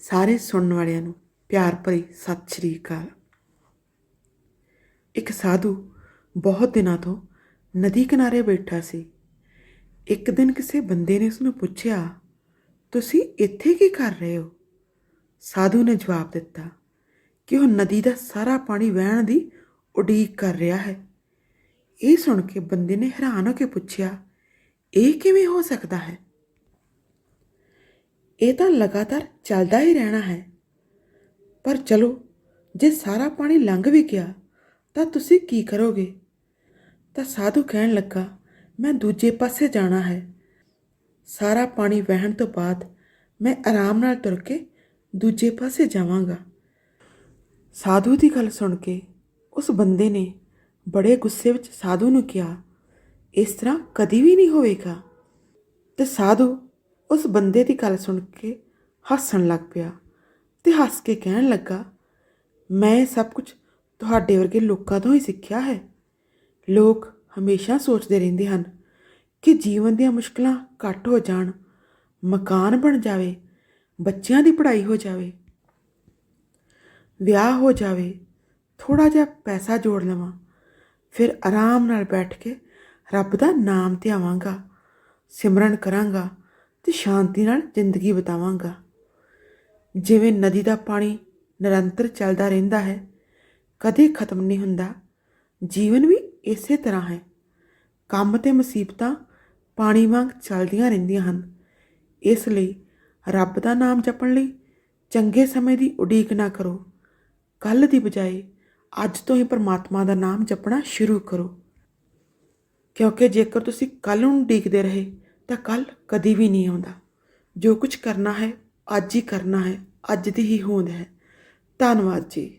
ਸਾਰੇ ਸੁਣਨ ਵਾਲਿਆਂ ਨੂੰ ਪਿਆਰ ਭਰੀ ਸਤਿ ਸ਼੍ਰੀ ਅਕਾਲ। ਇੱਕ ਸਾਧੂ ਬਹੁਤ ਦਿਨਾਂ ਤੋਂ ਨਦੀ ਕਿਨਾਰੇ ਬੈਠਾ ਸੀ। ਇੱਕ ਦਿਨ ਕਿਸੇ ਬੰਦੇ ਨੇ ਉਸ ਨੂੰ ਪੁੱਛਿਆ, ਤੁਸੀਂ ਇੱਥੇ ਕੀ ਕਰ ਰਹੇ ਹੋ? ਸਾਧੂ ਨੇ ਜਵਾਬ ਦਿੱਤਾ ਕਿ ਉਹ ਨਦੀ ਦਾ ਸਾਰਾ ਪਾਣੀ ਵਹਿਣ ਦੀ ਉਡੀਕ ਕਰ ਰਿਹਾ ਹੈ। ਇਹ ਸੁਣ ਕੇ ਬੰਦੇ ਨੇ ਹੈਰਾਨ ਹੋ ਕੇ ਪੁੱਛਿਆ, ਇਹ ਕਿਵੇਂ ਹੋ ਸਕਦਾ ਹੈ? ਇਹ ਤਾਂ ਲਗਾਤਾਰ ਚੱਲਦਾ ਹੀ ਰਹਿਣਾ ਹੈ। ਪਰ ਚਲੋ, ਜੇ ਸਾਰਾ ਪਾਣੀ ਲੰਘ ਵੀ ਗਿਆ, ਤਾਂ ਤੁਸੀਂ ਕੀ ਕਰੋਗੇ? ਤਾਂ ਸਾਧੂ ਕਹਿਣ ਲੱਗਾ, ਮੈਂ ਦੂਜੇ ਪਾਸੇ ਜਾਣਾ ਹੈ। ਸਾਰਾ ਪਾਣੀ ਵਹਿਣ ਤੋਂ ਬਾਅਦ ਮੈਂ ਆਰਾਮ ਨਾਲ ਤੁਰ ਕੇ ਦੂਜੇ ਪਾਸੇ ਜਾਵਾਂਗਾ। ਸਾਧੂ ਦੀ ਗੱਲ ਸੁਣ ਕੇ ਉਸ ਬੰਦੇ ਨੇ ਬੜੇ ਗੁੱਸੇ ਵਿੱਚ ਸਾਧੂ ਨੂੰ ਕਿਹਾ, ਇਸ ਤਰ੍ਹਾਂ ਕਦੀ ਵੀ ਨਹੀਂ ਹੋਵੇਗਾ। ਤੇ ਸਾਧੂ ਉਸ ਬੰਦੇ ਦੀ ਗੱਲ ਸੁਣ ਕੇ ਹੱਸਣ ਲੱਗ ਪਿਆ ਤੇ ਹੱਸ ਕੇ ਕਹਿਣ ਲੱਗਾ, ਮੈਂ ਸਭ ਕੁਝ ਤੁਹਾਡੇ ਵਰਗੇ ਲੋਕਾਂ ਤੋਂ ਹੀ ਸਿੱਖਿਆ ਹੈ। ਲੋਕ ਹਮੇਸ਼ਾ ਸੋਚਦੇ ਰਹਿੰਦੇ ਹਨ ਕਿ ਜੀਵਨ ਦੀਆਂ ਮੁਸ਼ਕਲਾਂ ਘੱਟ ਹੋ ਜਾਣ, ਮਕਾਨ ਬਣ ਜਾਵੇ, ਬੱਚਿਆਂ ਦੀ ਪੜ੍ਹਾਈ ਹੋ ਜਾਵੇ, ਵਿਆਹ ਹੋ ਜਾਵੇ ਥੋੜਾ ਜਿਹਾ ਪੈਸਾ ਜੋੜ ਲਵਾਂ, ਫਿਰ ਆਰਾਮ ਨਾਲ ਬੈਠ ਕੇ ਰੱਬ ਦਾ ਨਾਮ ਧਿਆਵਾਂਗਾ, ਸਿਮਰਨ ਕਰਾਂਗਾ ਤੇ ਸ਼ਾਂਤੀ ਨਾਲ ਜ਼ਿੰਦਗੀ ਬਿਤਾਵਾਂਗਾ। ਜਿਵੇਂ ਨਦੀ ਦਾ ਪਾਣੀ ਨਿਰੰਤਰ ਚੱਲਦਾ ਰਹਿੰਦਾ ਹੈ, ਕਦੇ ਖਤਮ ਨਹੀਂ ਹੁੰਦਾ। ਜੀਵਨ ਵੀ ਇਸੇ ਤਰ੍ਹਾਂ ਹੈ। ਕੰਮ ਤੇ ਮੁਸੀਬਤਾਂ ਪਾਣੀ ਵਾਂਗ ਚੱਲਦੀਆਂ ਰਹਿੰਦੀਆਂ ਹਨ। ਇਸ ਲਈ ਰੱਬ ਦਾ ਨਾਮ ਜਪਣ ਲਈ ਚੰਗੇ ਸਮੇਂ ਦੀ ਉਡੀਕ ਨਾ ਕਰੋ। ਕੱਲ ਦੀ ਬਜਾਏ ਅੱਜ ਤੋਂ ਹੀ ਪਰਮਾਤਮਾ ਦਾ ਨਾਮ ਜਪਣਾ ਸ਼ੁਰੂ ਕਰੋ। ਕਿਉਂਕਿ ਜੇਕਰ ਤੁਸੀਂ ਕੱਲ ਨੂੰ ਉਡੀਕਦੇ ਰਹੇ ਤਾਂ ਕੱਲ ਕਦੀ ਵੀ ਨਹੀਂ ਆਉਂਦਾ। ਜੋ ਕੁਝ ਕਰਨਾ ਹੈ, ਅੱਜ ਹੀ ਕਰਨਾ ਹੈ, ਅੱਜ ਦੀ ਹੀ ਹੋਂਦ ਹੈ। ਧੰਨਵਾਦ ਜੀ।